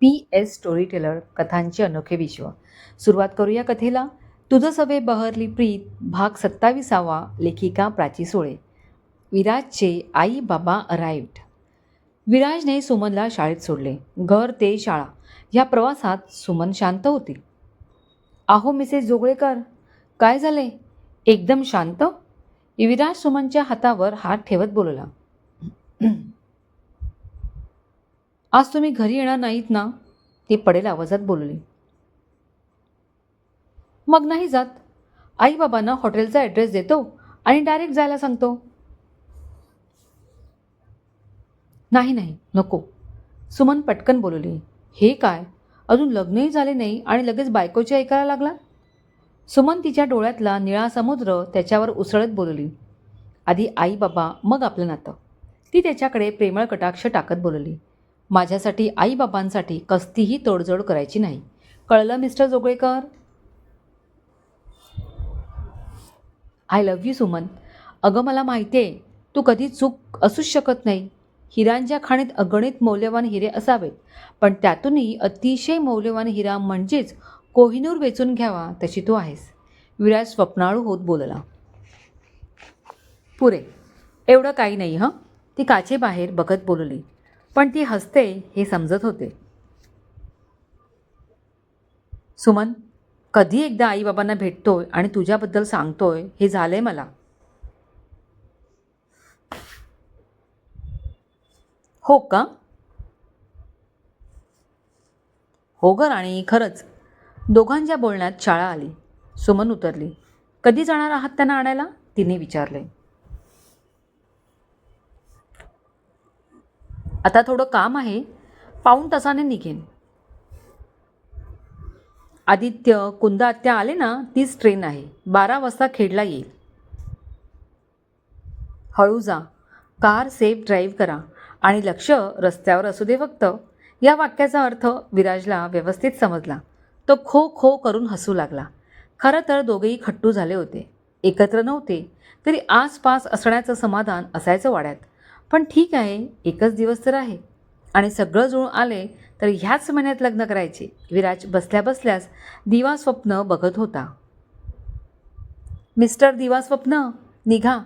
P S story teller कथांचे अनोखे विश्व. सुरुवात करूया कथेला. तुझं सवे बहरली प्रीत भाग सत्तावीसावा लेखिका प्राची सोळे. विराजचे आई बाबा अराईव्ड विराजने सुमनला शाळेत सोडले. घर ते शाळा. ह्या प्रवासात सुमन शांत होती. आहो मिसेस जोगळेकर काय झाले? एकदम शांत? विराज सुमनच्या हातावर हात ठेवत बोलला. आज तुम्ही घरी येणार नाहीत ना? ती पडेल आवाजात बोलली. मग नाही जात. आई बाबांना हॉटेलचा ॲड्रेस देतो आणि डायरेक्ट जायला सांगतो. नाही नाही नको. सुमन पटकन बोलली. हे काय? अजून लग्नही झाले नाही आणि लगेच बायकोची ऐकायला लागला? सुमन तिच्या डोळ्यातला निळा समुद्र त्याच्यावर उसळत बोलली. आधी आई बाबा मग आपलं नातं. ती त्याच्याकडे प्रेमळ कटाक्ष टाकत बोलली. माझ्यासाठी आईबाबांसाठी कस्तीही तोडजोड करायची नाही. कळलं mister Joglekar? I love you Suman. अगं मला माहिती आहे तू कधी चूक असूच शकत नाही. हिरांच्या खाणीत अगणित मौल्यवान हिरे असावेत पण त्यातूनही अतिशय मौल्यवान हिरा म्हणजेच कोहिनूर वेचून घ्यावा तशी तू आहेस. विराज स्वप्नाळू होत बोलला. पुरे एवढं काही नाही हं? ती काचेबाहेर बघत बोलली. पण ती हसते हे समजत होते. सुमन कधी एकदा आईबाबांना भेटतोय आणि तुझ्याबद्दल सांगतोय हे झालंय मला. हो का? हो ग राणी खरंच. दोघांच्या बोलण्यात शाळा आली. सुमन उतरली. कधी जाणार आहात त्यांना आणायला? तिने विचारले. आता थोडं काम आहे. पाऊण तासाने निघेन. आदित्य कुंदा आत्या आले ना तीच ट्रेन आहे. बारा वाजता खेडला येईल. हळू जा. कार सेफ ड्राईव्ह करा. आणि लक्ष रस्त्यावर असू दे फक्त. या वाक्याचा अर्थ विराजला व्यवस्थित समजला. तो खो खो करून हसू लागला. खरं तर दोघेही खट्टू झाले होते. एकत्र नव्हते. तरी आसपास असण्याचं समाधान असायचं वाड्यात. पण ठीक आहे एकच दिवस तर आहे. आणि सगळं जुळून आले तर ह्याच महिन्यात लग्न करायचे. विराज बसल्या बसल्यास दिवा स्वप्न बघत होता. मिस्टर दिवा स्वप्न निघा.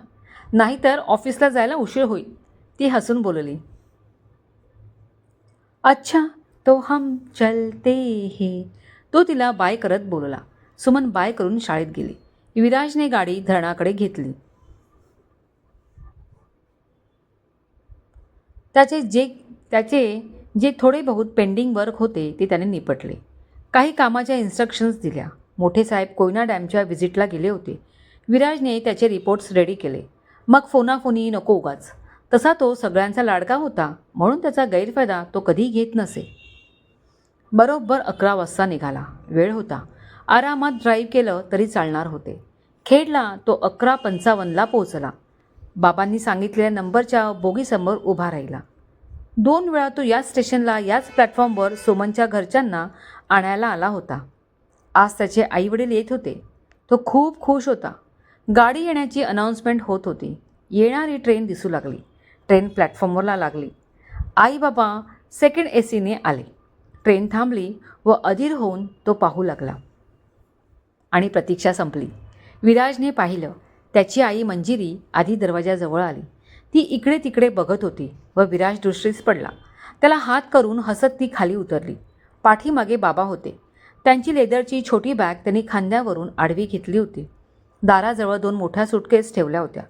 नाहीतर ऑफिसला जायला उशीर होईल. ती हसून बोलली. अच्छा तो हम चलते हे. तो तिला बाय करत बोलला. सुमन बाय करून शाळेत गेली. विराजने गाडी धरणाकडे घेतली. त्याचे जे त्याचे जे थोडे बहुत पेंडिंग वर्क होते ते त्याने निपटले. काही कामाच्या इन्स्ट्रक्शन्स दिल्या. मोठे साहेब कोयना डॅमच्या व्हिजिटला गेले होते. विराजने त्याचे रिपोर्ट्स रेडी केले. मग फोनाफोनी नको उगाच. तसा तो सगळ्यांचा लाडका होता म्हणून त्याचा गैरफायदा तो कधी घेत नसे. बरोबर अकरा वाजता निघाला. वेळ होता. आरामात ड्राईव्ह केलं तरी चालणार होते. खेडला तो अकरा पंचावन्नला पोहोचला. बाबांनी सांगितलेल्या नंबरच्या बोगीसमोर उभा राहिला. दोन वेळा तो याच स्टेशनला याच प्लॅटफॉर्मवर सोमनच्या घरच्यांना आणायला आला होता. आज त्याचे आईवडील येत होते. तो खूप खुश होता. गाडी येण्याची अनाऊन्समेंट होत होती. येणारी ट्रेन दिसू लागली. ट्रेन प्लॅटफॉर्मवरला लागली. आई बाबा सेकंड ए सीने आले. ट्रेन थांबली व अधीर होऊन तो पाहू लागला. आणि प्रतीक्षा संपली. विराजने पाहिलं. त्याची आई मंजिरी आधी दरवाजाजवळ आली. ती इकडे तिकडे बघत होती व विराज दृष्टीस पडला. त्याला हात करून हसत ती खाली उतरली. पाठीमागे बाबा होते. त्यांची लेदरची छोटी बॅग त्यांनी खांद्यावरून आडवी घेतली होती. दाराजवळ दोन मोठ्या सुटकेस ठेवल्या होत्या.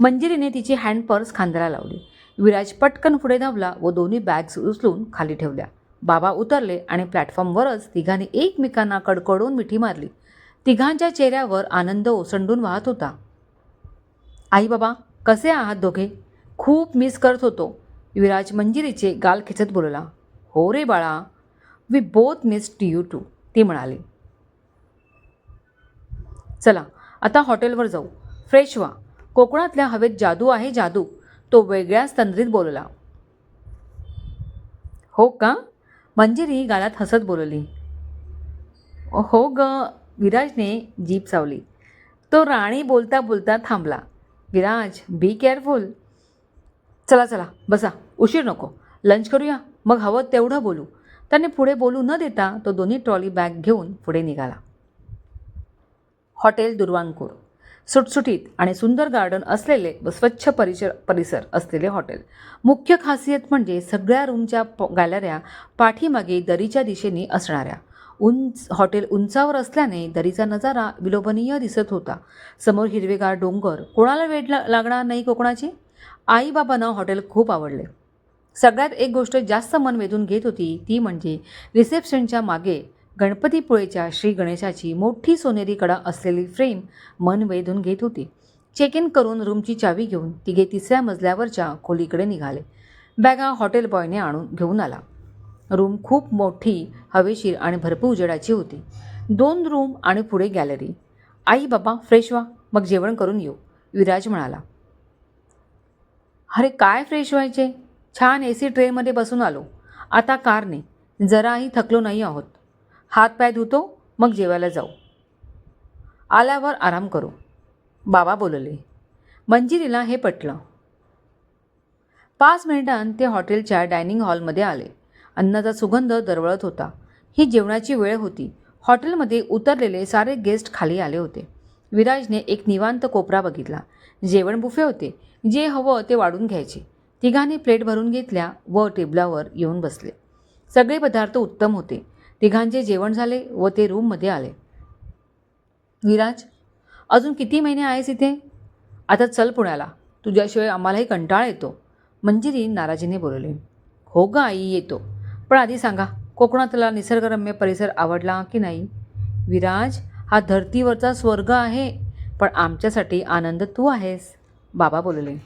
मंजिरीने तिची हँड पर्स खांद्याला लावली. विराज पटकन पुढे धावला व दोन्ही बॅग्स उचलून खाली ठेवल्या. बाबा उतरले आणि प्लॅटफॉर्मवरच तिघांनी एकमेकांना कडकडून मिठी मारली. तिघांच्या चेहऱ्यावर आनंद ओसंडून वाहत होता. आई बाबा कसे आहात दोघे? खूप मिस करत होतो. विराज मंजिरीचे गाल खेचत बोलला हो रे बाळा we both miss to you too ती म्हणाली. चला आता हॉटेलवर जाऊ. फ्रेश व्हा. कोकणातल्या हवेत जादू आहे जादू. तो वेगळ्याच तंद्रीत बोलला. हो का? मंजिरी गालात हसत बोलली. हो ग विराजने जीप चावली. तो राणी बोलता बोलता थांबला. विराज बी केअरफुल चला चला बसा. उशीर नको. लंच करूया. मग हवं तेवढं बोलू. त्याने पुढे बोलू न देता तो दोन्ही ट्रॉली बॅग घेऊन पुढे निघाला. हॉटेल दुर्वांकूर सुटसुटीत आणि सुंदर गार्डन असलेले व स्वच्छ परिसर परिसर असलेले हॉटेल. मुख्य खासियत म्हणजे सगळ्या रूमच्या प गॅलऱ्या पाठीमागे दरीच्या दिशेने असणाऱ्या. उंच हॉटेल उंचावर असल्याने दरीचा नजारा विलोभनीय दिसत होता. समोर हिरवेगार डोंगर. कोणाला वेळ लागणार नाही कोकणाची? आईबाबांना हॉटेल खूप आवडले. सगळ्यात एक गोष्ट जास्त मन वेधून घेत होती ती म्हणजे रिसेप्शनच्या मागे गणपतीपुळेच्या श्री गणेशाची मोठी सोनेरी कडा असलेली फ्रेम मन वेधून घेत होती. चेक इन करून रूमची चावी घेऊन तिघे तिसऱ्या मजल्यावरच्या खोलीकडे निघाले. बॅगा हॉटेल बॉयने आणून घेऊन आला. रूम खूप मोठी हवेशीर आणि भरपूर उजेडाची होती. दोन रूम आणि पुढे गॅलरी. आई बाबा फ्रेश व्हा मग जेवण करून येऊ विराज म्हणाला. अरे काय फ्रेश व्हायचे? छान ए सी ट्रेनमध्ये बसून आलो. आता कारने जराही थकलो नाही आहोत. हात पाय धुतो मग जेवायला जाऊ. आल्यावर आराम करू बाबा बोलले. मंजिरीला हे पटलं. पाच मिनिटांत ते हॉटेलच्या डायनिंग हॉलमध्ये आले. अन्नाचा सुगंध दरवळत होता. ही जेवणाची वेळ होती. हॉटेलमध्ये उतरलेले सारे गेस्ट खाली आले होते. विराजने एक निवांत कोपरा बघितला. जेवण बुफे होते. जे हवं ते वाढून घ्यायचे. तिघांनी प्लेट भरून घेतल्या व टेबलावर येऊन बसले. सगळे पदार्थ उत्तम होते. तिघांचे जेवण झाले व ते रूममध्ये आले. विराज अजून किती महिने आहेस इथे? आता चल पुण्याला. तुझ्याशिवाय आम्हालाही कंटाळा येतो. मंजिरी नाराजीने बोलले. हो ग आई येतो. पण आधी सांगा कोकणातला निसर्गरम्य परिसर आवडला की नाही? विराज हा धर्तीवरचा स्वर्ग आहे पण आमच्यासाठी आनंद तू आहेस. बाबा बोलले.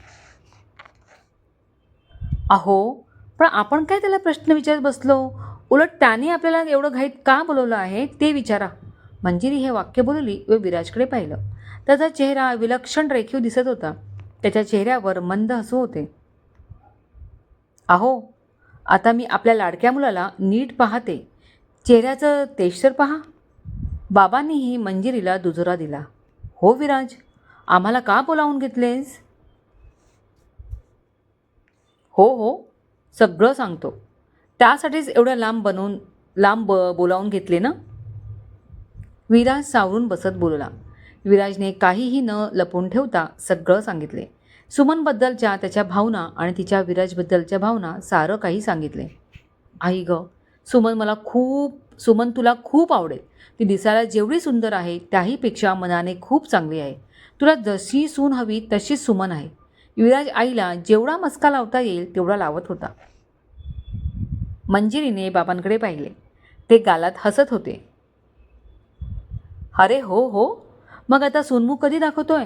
अहो पण आपण काय त्याला प्रश्न विचारत बसलो? उलट त्याने आपल्याला एवढं घाईत का बोलवलं आहे ते विचारा. मंजिरी हे वाक्य बोलली व विराजकडे पाहिलं. त्याचा चेहरा विलक्षण रेखीव दिसत होता. त्याच्या चेहऱ्यावर मंद हसू होते. अहो आता मी आपल्या लाडक्या मुलाला नीट पाहते. चेहऱ्याचं तेज तर पहा बाबांनीही मंजिरीला दुजोरा दिला. हो विराज आम्हाला का बोलावून घेतलेस? हो हो सगळं सांगतो. त्यासाठीच एवढं लांब बनवून लांब ब बोलावून घेतले ना? विराज सावरून बसत बोलला. विराजने काहीही न लपून ठेवता सगळं सांगितले. सुमनबद्दलच्या त्याच्या भावना आणि तिच्या विराजबद्दलच्या भावना सारं काही सांगितले. आई ग सुमन मला खूप सुमन तुला खूप आवडेल. ती दिसायला जेवढी सुंदर आहे त्याहीपेक्षा मनाने खूप चांगली आहे. तुला जशी सून हवी तशीच सुमन आहे. विराज आईला जेवढा मस्का लावता येईल तेवढा लावत होता. मंजिरीने बाबांकडे पाहिले. ते गालात हसत होते. अरे हो हो. मग आता सोनमुख कधी दाखवतोय?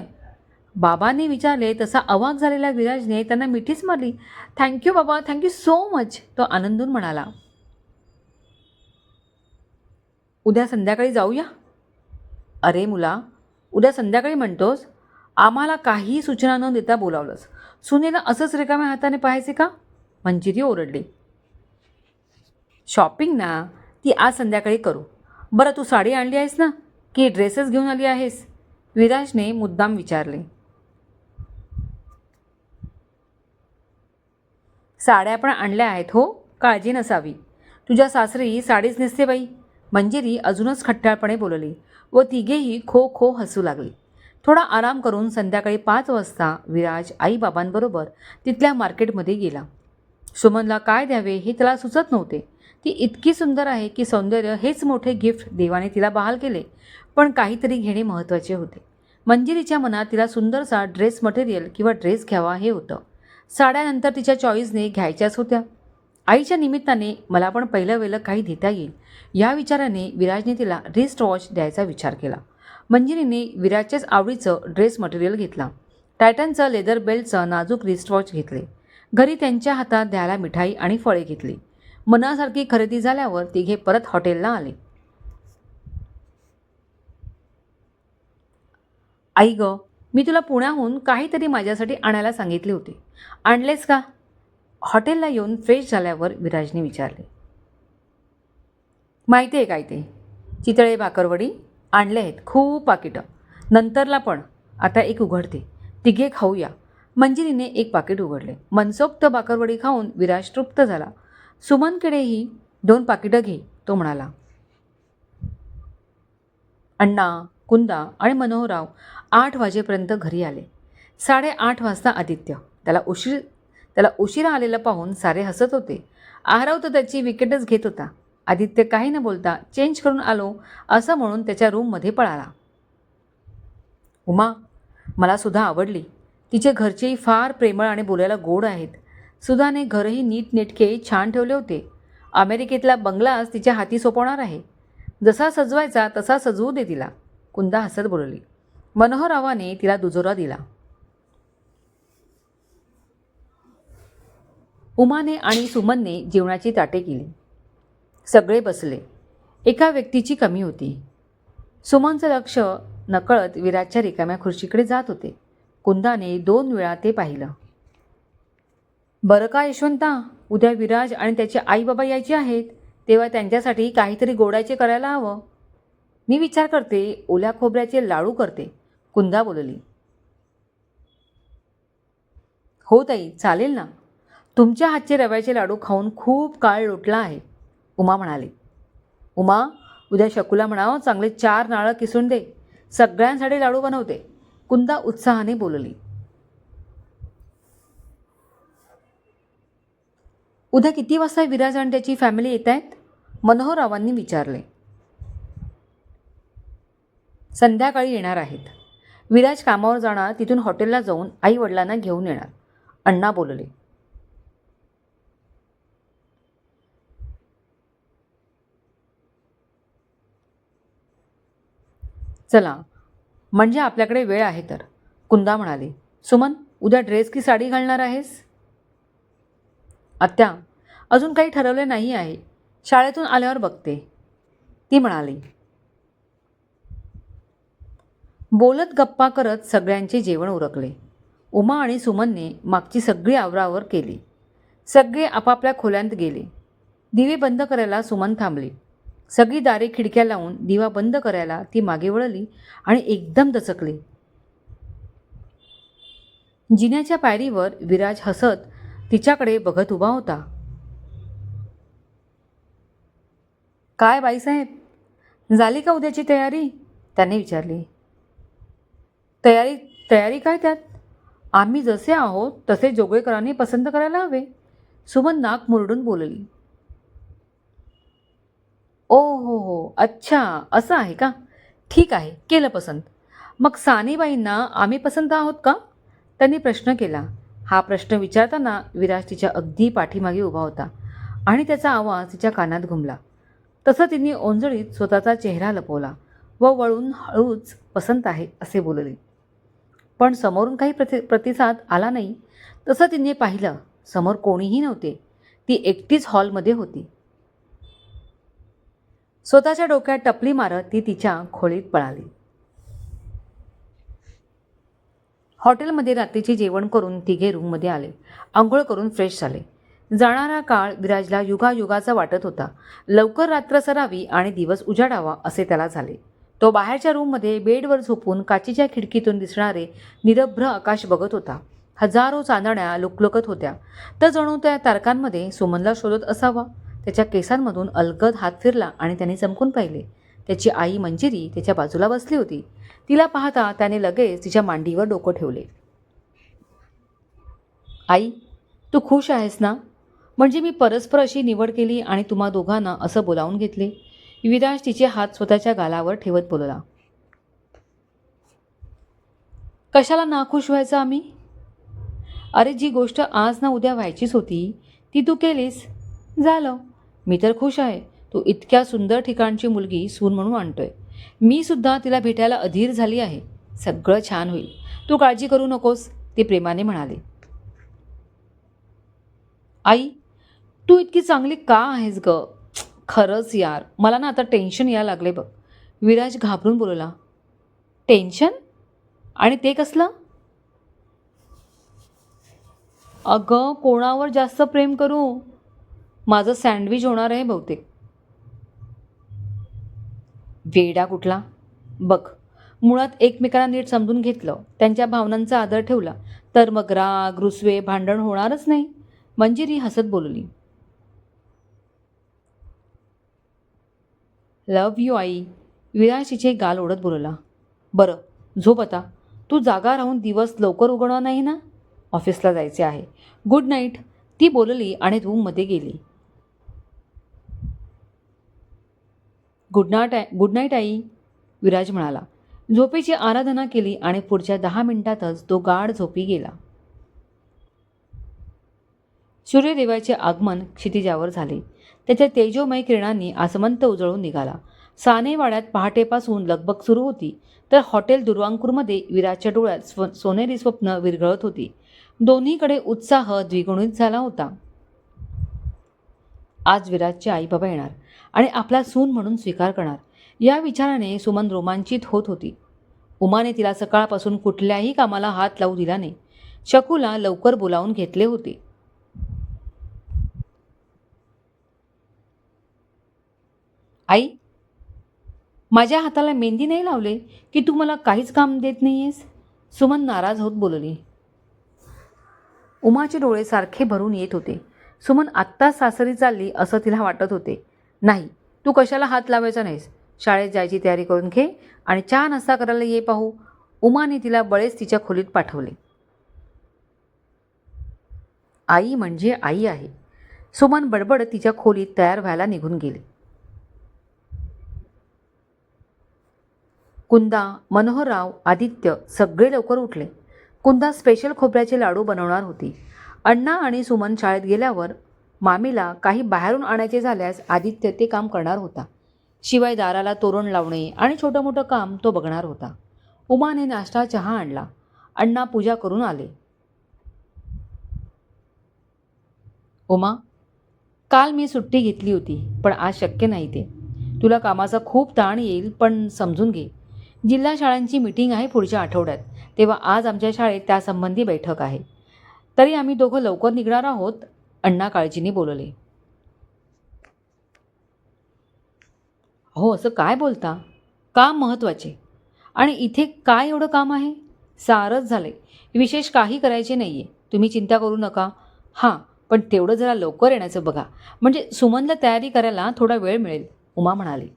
बाबांनी विचारले तसा अवाक झालेल्या विराजने त्यांना मिठीच मारली. थँक्यू बाबा. थँक्यू सो मच तो आनंदून म्हणाला. उद्या संध्याकाळी जाऊया? अरे मुला उद्या संध्याकाळी म्हणतोस. आम्हाला काही सूचना न देता बोलावलंस. सुनेला असंच रिकाम्या हाताने पाहायचे का? मंजिरी ओरडली. शॉपिंग ना. ती आज संध्याकाळी करू. बरं तू साडी आणली आहेस ना? की ड्रेसेस घेऊन आली आहेस? विराजने मुद्दाम विचारले. साड्या पण आणल्या आहेत हो. काळजी नसावी. तुझ्या सासरी साडीच नेसते बाई. मंजिरी अजूनच खट्टाळपणे बोलली व तिघेही खो खो हसू लागली. थोडा आराम करून संध्याकाळी पाच वाजता विराज आईबाबांबरोबर तिथल्या मार्केटमध्ये गेला. सुमनला काय द्यावे हे त्याला सुचत नव्हते. ती इतकी सुंदर आहे की सौंदर्य हेच मोठे गिफ्ट देवाने तिला बहाल केले पण काहीतरी घेणे महत्त्वाचे होते. मंजिरीच्या मनात तिला सुंदरसा ड्रेस मटेरियल किंवा ड्रेस घ्यावा हे होतं. साड्यानंतर तिच्या चॉईसने घ्यायच्याच होत्या. आईच्या निमित्ताने मला पण पहिलं वेळेला काही देता येईल. या विचाराने विराजने तिला रिस्ट वॉच द्यायचा विचार केला. मंजिरीने विराजच्याच आवडीचं ड्रेस मटेरियल घेतला. टायटनचं लेदर बेल्टचं नाजूक रिस्ट वॉच घेतले. घरी त्यांच्या हातात द्यायला मिठाई आणि फळे घेतली. मनासारखी खरेदी झाल्यावर तिघे परत हॉटेलला आले. आई ग मी तुला पुण्याहून काहीतरी माझ्यासाठी आणायला सांगितले होते. आणलेस का? हॉटेलला येऊन फ्रेश झाल्यावर विराजने विचारले. माहिती आहे काय ते? चितळे भाकरवडी आणले आहेत खूप पाकिटं. नंतरला पण आता एक उघडते. तिघे खाऊया. मंजिरीने एक पाकिट उघडले. मनसोक्त बाकरवडी खाऊन विराज तृप्त झाला. सुमनकडेही दोन पाकिटं घे तो म्हणाला. अण्णा कुंदा आणि मनोहरराव आठ वाजेपर्यंत घरी आले. साडेआठ वाजता आदित्य. त्याला उशीर त्याला उशिरा आलेलं पाहून सारे हसत होते. आहराव तर त्याची विकेटच घेत होता. आदित्य काही न बोलता चेंज करून आलो असं म्हणून त्याच्या रूममध्ये पळाला. उमा मला सुद्धा आवडली. तिचे घरचेही फार प्रेमळ आणि बोलायला गोड आहेत. सुधाने घरही नीटनेटके छान ठेवले होते. अमेरिकेतला बंगलाच तिच्या हाती सोपवणार आहे. जसा सजवायचा तसा सजवू दे तिला. कुंदा हसत बोलली. मनोहररावाने तिला दुजोरा दिला. उमाने आणि सुमनने जेवणाची ताटे केली. सगळे बसले. एका व्यक्तीची कमी होती. सुमनचं लक्ष नकळत विराजच्या रिकाम्या खुर्चीकडे जात होते. कुंदाने दोन वेळा ते पाहिलं. बरं का यशवंता उद्या विराज आणि त्याचे आई बाबा यायचे आहेत तेव्हा त्यांच्यासाठी काहीतरी गोडायचे करायला हवं. मी विचार करते ओल्या खोबऱ्याचे लाडू करते. कुंदा बोलली. हो ताई चालेल ना. तुमच्या हातचे रव्याचे लाडू खाऊन खूप काळ लोटला आहे उमा म्हणाली. उमा उद्या शकुला म्हणावं चांगले चार नाळं किसून दे. सगळ्यांसाठी लाडू बनवते कुंदा उत्साहाने बोलली. उद्या किती वाजता विराज आणि त्याची फॅमिली येत आहेत? मनोहररावांनी विचारले. संध्याकाळी येणार आहेत. विराज कामावर जाणार तिथून हॉटेलला जाऊन आई वडिलांना घेऊन येणार. अण्णा बोलले. चला म्हणजे आपल्याकडे वेळ आहे तर. कुंदा म्हणाली सुमन उद्या ड्रेस की साडी घालणार आहेस? आत्या अजून काही ठरवले नाही आहे. शाळेतून आल्यावर बघते. ती म्हणाली बोलत गप्पा करत सगळ्यांचे जेवण उरकले. उमा आणि सुमनने मागची सगळी आवरावर केली. सगळे आपापल्या खोल्यांत गेले. दिवे बंद करायला सुमन थांबली. सगळी दारे खिडक्या लावून दिवा बंद करायला ती मागे वळली आणि एकदम दचकली. जिन्याच्या पायरीवर विराज हसत तिच्याकडे बघत उभा होता. काय बाईसाहेब? झाली का उद्याची तयारी? त्याने विचारली. तयारी तयारी काय त्यात? आम्ही जसे आहोत तसे जोगळेकरांनी पसंत करायला हवे. सुमन नाक मुरडून बोलली. ओ हो हो. अच्छा असं आहे का? ठीक आहे केलं पसंत. मग सानेबाईंना आम्ही पसंत आहोत का? त्यांनी प्रश्न केला. हा प्रश्न विचारताना विराज तिच्या अगदी पाठीमागे उभा होता आणि त्याचा आवाज तिच्या कानात घुमला. तसं तिने ओंजळीत स्वतःचा चेहरा लपवला व वळून हळूच पसंत आहे असे बोलले. पण समोरून काही प्रति प्रतिसाद आला नाही. तसं तिने पाहिलं समोर कोणीही नव्हते. ती एकटीच हॉलमध्ये होती. स्वतःच्या डोक्यात टपली मारत ती तिच्या खोलीत पळाली. हॉटेलमध्ये रात्रीचे जेवण करून तिघे रूममध्ये आले. आंघोळ करून फ्रेश झाले. जाणारा काळ विराजला युगायुगाचा वाटत होता. लवकर रात्र सरावी आणि दिवस उजाडावा असे त्याला झाले. तो बाहेरच्या रूममध्ये बेडवर झोपून काचीच्या खिडकीतून दिसणारे निरभ्र आकाश बघत होता. हजारो चांदण्या लुकलुकत होत्या. तर जणू त्या तारकांमध्ये सुमनला शोधत असावा. त्याच्या केसांमधून अलगद हात फिरला आणि त्याने चमकून पाहिले. त्याची आई मंजिरी त्याच्या बाजूला बसली होती. तिला पाहता त्याने लगेच तिच्या मांडीवर डोकं ठेवले. आई तू खुश आहेस ना? म्हणजे मी परस्पर अशी निवड केली आणि तुम्हा दोघांना असं बोलावून घेतले? विराज तिचे हात स्वतःच्या गालावर ठेवत बोलला. कशाला नाखुश व्हायचं आम्ही? अरे जी गोष्ट आज ना उद्या व्हायचीच होती ती तू केलीस. झालं. मी तर खुश आहे. तू इतक्या सुंदर ठिकाणची मुलगी सून म्हणून आणतोय. मी सुद्धा तिला भेटायला अधीर झाली आहे. सगळं छान होईल. तू काळजी करू नकोस ते प्रेमाने म्हणाले. आई तू इतकी चांगली का आहेस ग? खरंच यार मला ना आता टेन्शन यायला लागले बघ. विराज घाबरून बोलला टेन्शन आणि ते कसलं? अगं कोणावर जास्त प्रेम करू? माझं सँडविच होणार आहे बहुतेक. वेडा कुठला? बघ. मुळात एकमेकांना नीट समजून घेतलं त्यांच्या भावनांचा आदर ठेवला तर मग राग रुसवे भांडण होणारच नाही. मंजिरी हसत बोलली. लव यू आई. विराशीचे गाल ओढत बोलला. बरं झोप आता. तू जागा राहून दिवस लवकर उघडणार नाही ना? ऑफिसला जायचे आहे. Good night. ती बोलली आणि रूममध्ये गेली. गुड नाट आय गुड नाईट आई. विराज म्हणाला. झोपेची आराधना केली आणि पुढच्या दहा मिनिटातच तो गाढ झोपी गेला. सूर्यदेवाचे आगमन क्षितिजावर झाले. त्याच्या तेजोमय किरणांनी आसमंत उजळून निघाला. सानेवाड्यात पहाटेपासून लगबग सुरू होती. तर हॉटेल दुर्वांकूरमध्ये विराजच्या डोळ्यात स्व सोनेरी स्वप्न विरघळत होती. दोन्हीकडे उत्साह द्विगुणित झाला होता. आज विराजचे आई बाबा येणार आणि आपला सून म्हणून स्वीकार करणार. या विचाराने सुमन रोमांचित होत होती. उमाने तिला सकाळपासून कुठल्याही कामाला हात लावू दिला नाही. शकूला लवकर बोलावून घेतले होते. आई माझ्या हाताला मेहंदी नाही लावले की तू मला काहीच काम देत नाही आहेस सुमन नाराज होत बोलली. उमाचे डोळे सारखे भरून येत होते. सुमन आत्ता सासरी चालली असं तिला वाटत होते. नाही तू कशाला हात लावायचा नाहीस? शाळेत जायची तयारी करून घे आणि चहा नाश्ता करायला ये पाहू. उमाने तिला बळेच तिच्या खोलीत पाठवले. आई म्हणजे आई आहे. सुमन बडबड तिच्या खोलीत तयार व्हायला निघून गेली. कुंदा मनोहरराव आदित्य सगळे लवकर उठले. कुंदा स्पेशल खोबऱ्याचे लाडू बनवणार होती. अण्णा आणि सुमन शाळेत गेल्यावर मामीला काही बाहेरून आणायचे झाल्यास आदित्य ते काम करणार होता. शिवाय दाराला तोरण लावणे आणि छोटं मोठं काम तो बघणार होता. उमाने नाश्ता चहा आणला. अण्णा पूजा करून आले. उमा काल मी सुट्टी घेतली होती पण आज शक्य नाही ते. तुला कामाचा खूप ताण येईल पण समजून घे. जिल्हा शाळांची मीटिंग आहे पुढच्या आठवड्यात. तेव्हा आज आमच्या शाळेत त्यासंबंधी बैठक आहे. तरी आम्ही दोघं लवकर निघणार आहोत अण्णा काळजीने बोलले. हो असं काय बोलता? काम महत्त्वाचे. आणि इथे काय एवढं काम आहे? सारच आहे विशेष काही करायचे नाही आहे तुम्ही चिंता करू नका. हां पण तेवढं जरा लवकर येण्याचं बघा. म्हणजे सुमनला तयारी करायला थोडा वेळ मिळेल उमा म्हणाली.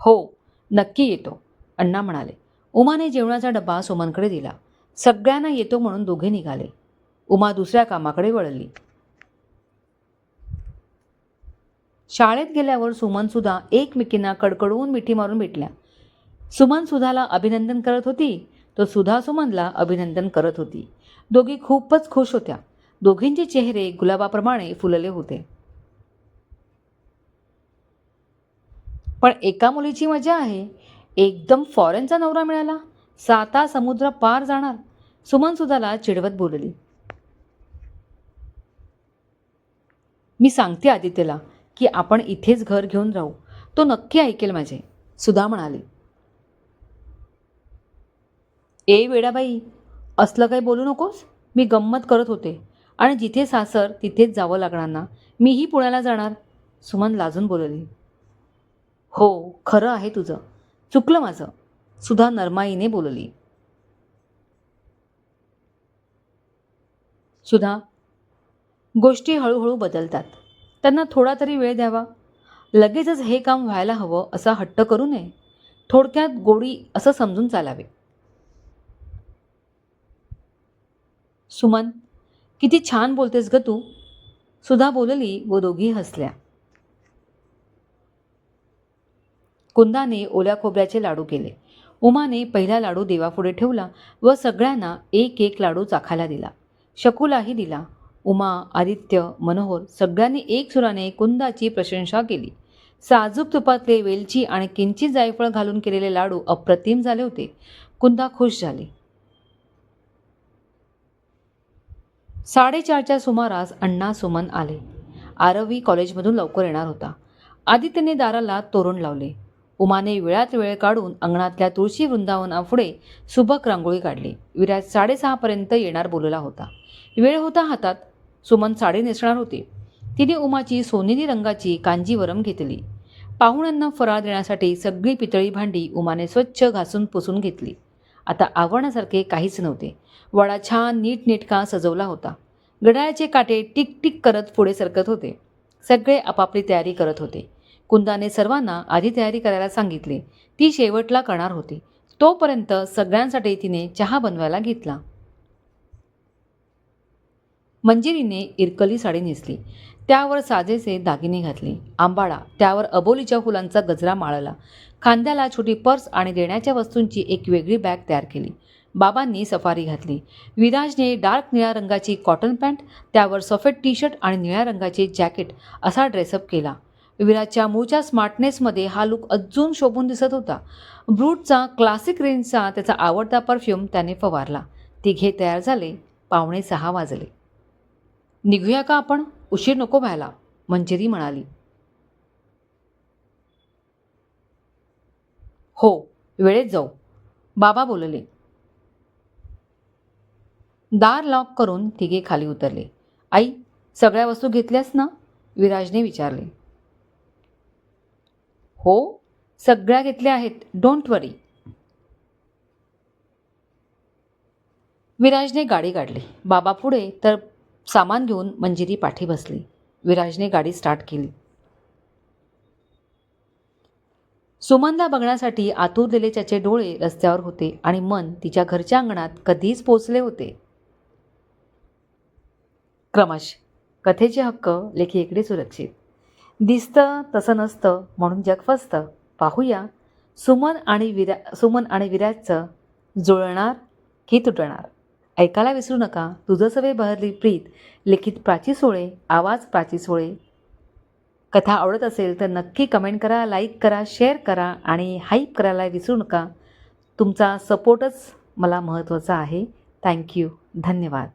हो नक्की येतो. अण्णा म्हणाले उमाने जेवणाचा डबा सुमनकडे दिला. सगळ्यांना येतो म्हणून दोघे निघाले. उमा दुसऱ्या कामाकडे वळली. शाळेत गेल्यावर सुमनसुद्धा एकमेकींना कडकडवून मिठी मारून भेटल्या. सुमन सुधाला अभिनंदन करत होती. तर सुधा सुमनला अभिनंदन करत होती. दोघी खूपच खुश होत्या. दोघींचे चेहरे गुलाबाप्रमाणे फुलले होते. पण एका मुलीची मजा आहे. एकदम फॉरेनचा नवरा मिळाला. साता समुद्र पार जाणार. सुमन सुधाला चिडवत बोलली. मी सांगते आदित्यला की आपण इथेच घर घेऊन राहू. तो नक्की ऐकेल माझे. सुधा म्हणाली. ए वेडाबाई असलं काही बोलू नकोस. मी गंमत करत होते. आणि जिथे सासर तिथेच जावं लागणार ना. मीही पुण्याला जाणार. सुमन लाजून बोलली. हो खरं आहे तुझं. चुकलं माझं. सुधा नरमाईने बोलली. सुधा गोष्टी हळूहळू बदलतात. त्यांना थोडा तरी वेळ द्यावा. लगेचच हे काम व्हायला हवं असा हट्ट करू नये. थोडक्यात गोडी असं समजून चालावे. सुमन किती छान बोलतेस ग तू. सुधा बोलली व दोघी हसल्या. कुंदाने ओल्या खोबऱ्याचे लाडू केले. उमाने पहिला लाडू देवापुढे ठेवला व सगळ्यांना एक एक लाडू चाखायला दिला. शकूलाही दिला. उमा आदित्य मनोहर सगळ्यांनी एक सुराने कुंदाची प्रशंसा केली. साजूक तुपातले वेलची आणि किंचित जायफळ घालून केलेले लाडू अप्रतिम झाले होते. कुंदा खुश झाली. साडेचारच्या सुमारास अण्णा सुमन आले. आरवी कॉलेजमधून लवकर येणार होता. आदित्यने दाराला तोरण लावले. उमाने वेळात वेळ काढून अंगणातल्या तुळशी वृंदावनापुढे सुबक रांगोळी काढली. विराज साडेसहापर्यंत येणार बोलला होता. वेळ होता हातात. सुमन साडी नेसणार होती. तिने उमाची सोनेरी रंगाची कांजीवरम घेतली. पाहुण्यांना फराळ देण्यासाठी सगळी पितळी भांडी उमाने स्वच्छ घासून पुसून घेतली. आता आवडण्यासारखे काहीच नव्हते. वडा छान नीटनेटका सजवला होता. घड्याळाचे काटे टिक टिक करत पुढे सरकत होते. सगळे आपापली तयारी करत होते. कुंदाने सर्वांना आधी तयारी करायला सांगितले. ती शेवटला करणार होती. तोपर्यंत सगळ्यांसाठी तिने चहा बनवायला घेतला. मंजिरीने इरकली साडी नेसली. त्यावर साजेसे दागिने घातले. आंबाडा त्यावर अबोलीच्या फुलांचा गजरा माळला. खांद्याला छोटी पर्स आणि देण्याच्या वस्तूंची एक वेगळी बॅग तयार केली. बाबांनी सफारी घातली. विराजने डार्क निळ्या रंगाची कॉटन पॅन्ट त्यावर सफेद टी शर्ट आणि निळ्या रंगाचे जॅकेट असा ड्रेसअप केला. विराजच्या मूळच्या स्मार्टनेसमध्ये हा लुक अजून शोभून दिसत होता. ब्रूटचा क्लासिक रेंजचा त्याचा आवडता परफ्यूम त्याने फवारला. तिघे तयार झाले. पावणे सहा वाजले. निघूया का आपण? उशीर नको व्हायला मंजिरी म्हणाली. हो वेळेत जाऊ बाबा बोलले. दार लॉक करून तिघे खाली उतरले. आई सगळ्या वस्तू घेतल्यास ना? विराजने विचारले. हो सगळ्या घेतल्या आहेत. डोंट वरी विराजने गाडी काढली. बाबा पुढे तर सामान घेऊन मंजिरी पाठी बसली. विराजने गाडी स्टार्ट केली. सुमनला बघण्यासाठी आतुरलेले त्याचे डोळे रस्त्यावर होते आणि मन तिच्या घरच्या अंगणात कधीच पोचले होते. क्रमश कथेचे हक्क लेखीकडे सुरक्षित. दिसतं तसं नसतं म्हणून जग फसतं. पाहूया. सुमन आणि विरा सुमन आणि विराजचं जुळणार की तुटणार? ऐकायला विसरू नका. तुझं सवे बहरली. प्रीत लिखित प्राची सोळे आवाज प्राची सोळे. कथा आवडत असेल तर नक्की कमेंट करा लाईक करा शेअर करा आणि हाईप करायला विसरू नका. तुमचा सपोर्टच मला महत्त्वाचा आहे. थँक्यू. धन्यवाद.